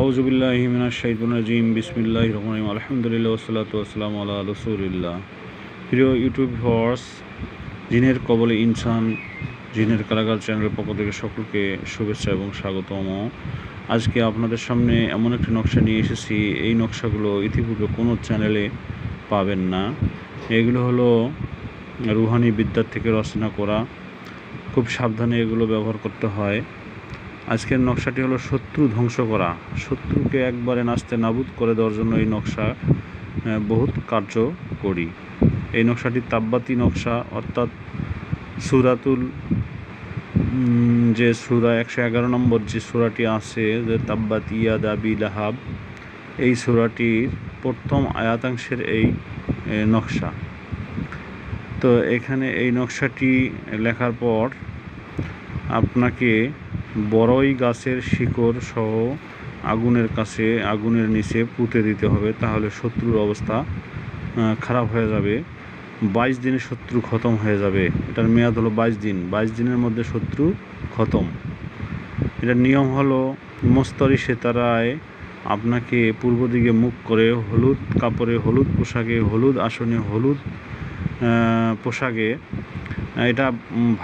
আউজুবিল্লাহিমিনা বিসমিল্লাহ রহমান আলহামদুলিল্লাহ ওসালাত ওসালাম আল্লাহ রসুলিল্লাহ। প্রিয় ইউটিউব ভিউয়ার্স, জিনের কবলে ইনসান, জিনের কারাগার চ্যানেলের পক্ষ থেকে সকলকে শুভেচ্ছা এবং স্বাগতম। আজকে আপনাদের সামনে এমন একটি নকশা নিয়ে এসেছি। এই নকশাগুলো ইতিপূর্বে কোনো চ্যানেলে পাবেন না। এগুলো হলো রুহানি বিদ্যার থেকে রচনা করা। খুব সাবধানে এগুলো ব্যবহার করতে হয়। আজকের নকশাটি হলো শত্রু ধ্বংস করা। শত্রুকে একবারে নাচতে নাবুদ করে দেওয়ার জন্য এই নকশা বহুত কার্যকরী। এই নকশাটি তাব্বাতি নকশা, অর্থাৎ সুরাতুল যে সুরা একশো এগারো নম্বর যে সুরাটি আছে, যে তাব্বাতি ইয়াদা বি লাহাব, এই সুরাটির প্রথম আয়াতাংশের এই নকশা। তো এখানে এই নকশাটি লেখার পর আপনাকে বড়ই গাছের শিকড় সহ আগুনের কাছে, আগুনের নিচে পুঁতে দিতে হবে, তাহলে শত্রুর অবস্থা খারাপ হয়ে যাবে। বাইশ দিনে শত্রু খতম হয়ে যাবে। এটার মেয়াদ হলো বাইশ দিন। বাইশ দিনের মধ্যে শত্রু খতম। এটার নিয়ম হলো, মস্তরি সেতারায় আপনাকে পূর্ব দিকে মুখ করে হলুদ কাপড়ে, হলুদ পোশাকে, হলুদ আসনে, হলুদ পোশাকে এটা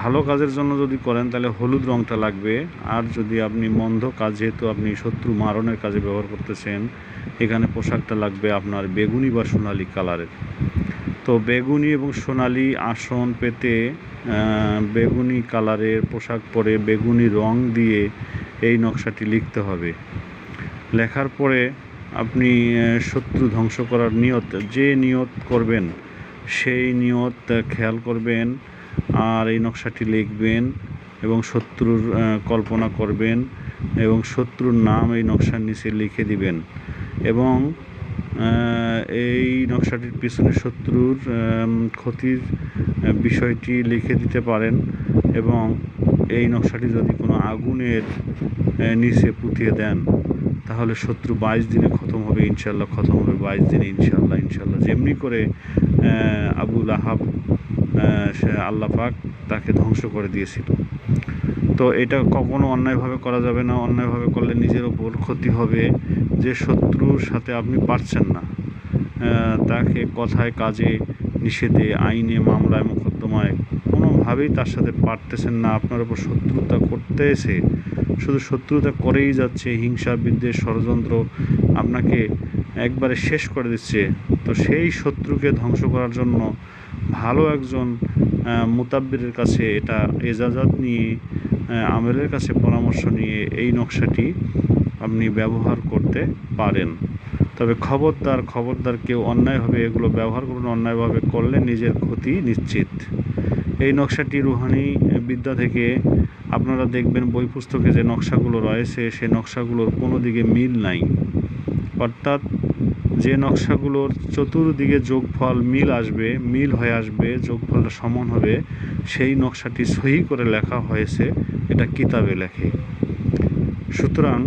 ভালো কাজের জন্য যদি করেন, তাহলে হলুদ রঙটা লাগবে। আর যদি আপনি মন্দ কাজ, যেহেতু আপনি শত্রু মারণের কাজে ব্যবহার করতেছেন, এখানে পোশাকটা লাগবে আপনার বেগুনি বা সোনালি কালারের। তো বেগুনি এবং সোনালি আসন পেতে বেগুনি কালারের পোশাক পরে বেগুনি রং দিয়ে এই নকশাটি লিখতে হবে। লেখার পরে আপনি শত্রু ধ্বংস করার নিয়ত, যে নিয়ত করবেন সেই নিয়ত খেয়াল করবেন আর এই নকশাটি লিখবেন এবং শত্রুর কল্পনা করবেন এবং শত্রুর নাম এই নকশার নিচে লিখে দিবেন এবং এই নকশাটির পিছনে শত্রুর ক্ষতির বিষয়টি লিখে দিতে পারেন এবং এই নকশাটি যদি কোনো আগুনের নিচে পুঁতিয়ে দেন তাহলে শত্রু বাইশ দিনে খতম হবে ইনশাল্লাহ খতম হবে বাইশ দিনে ইনশাল্লাহ ইনশাল্লাহ যেমনি করে আবুল আহাব সে আল্লাহ পাক তাকে ধ্বংস করে দিয়েছিল। তো এটা কখনো অন্যায়ভাবে করা যাবে না, অন্যায়ভাবে করলে নিজের ওপর ক্ষতি হবে। যে শত্রুর সাথে আপনি পারছেন না তাকে কথায়, কাজে, নিষেধে, আইনে, মামলায়, মোকদ্দমায় কোনোভাবেই তার সাথে পারতেছেন না, আপনার ওপর শত্রুতা করতে এসে শুধু শত্রুতা করেই যাচ্ছে, হিংসা, বিদ্বেষ, ষড়যন্ত্র আপনাকে একবারে শেষ করে দিচ্ছে। তো সেই শত্রুকে ধ্বংস করার জন্য ভালো একজন মুতাব্বিরের কাছে এটা এজাজত নিয়ে আমেলের কাছে পরামর্শ নিয়ে এই নকশাটি আপনি ব্যবহার করতে পারেন। তবে খবরদার খবরদার কেউ অন্যায়ভাবে এগুলো ব্যবহার করুন, অন্যায়ভাবে করলে নিজের ক্ষতি নিশ্চিত। এই নকশাটি রুহানি বিদ্যা থেকে আপনারা দেখবেন বই পুস্তকে যে নকশাগুলো রয়েছে সেই নকশাগুলোর কোনো দিকে মিল নাই। অর্থাৎ যে নকশাগুলোর চতুর্দিকে যোগফল মিল আসবে, মিল হয়ে আসবে, যোগফলটা সমান হবে, সেই নকশাটি সহি করে লেখা হয়েছে, এটা কিতাবে লেখে। সুতরাং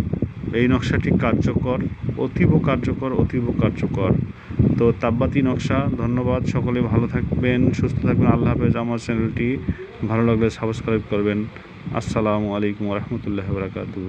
এই নকশাটি কার্যকর, অতীব কার্যকর অতীব কার্যকর। তো তাব্বাতি নকশা, ধন্যবাদ। সকলে ভালো থাকবেন, সুস্থ থাকবেন। আল্লাহ হাফেজ। আমার চ্যানেলটি ভালো লাগলে সাবস্ক্রাইব করবেন। আসসালামু আলাইকুম রহমতুল্লাহ বরাকাতু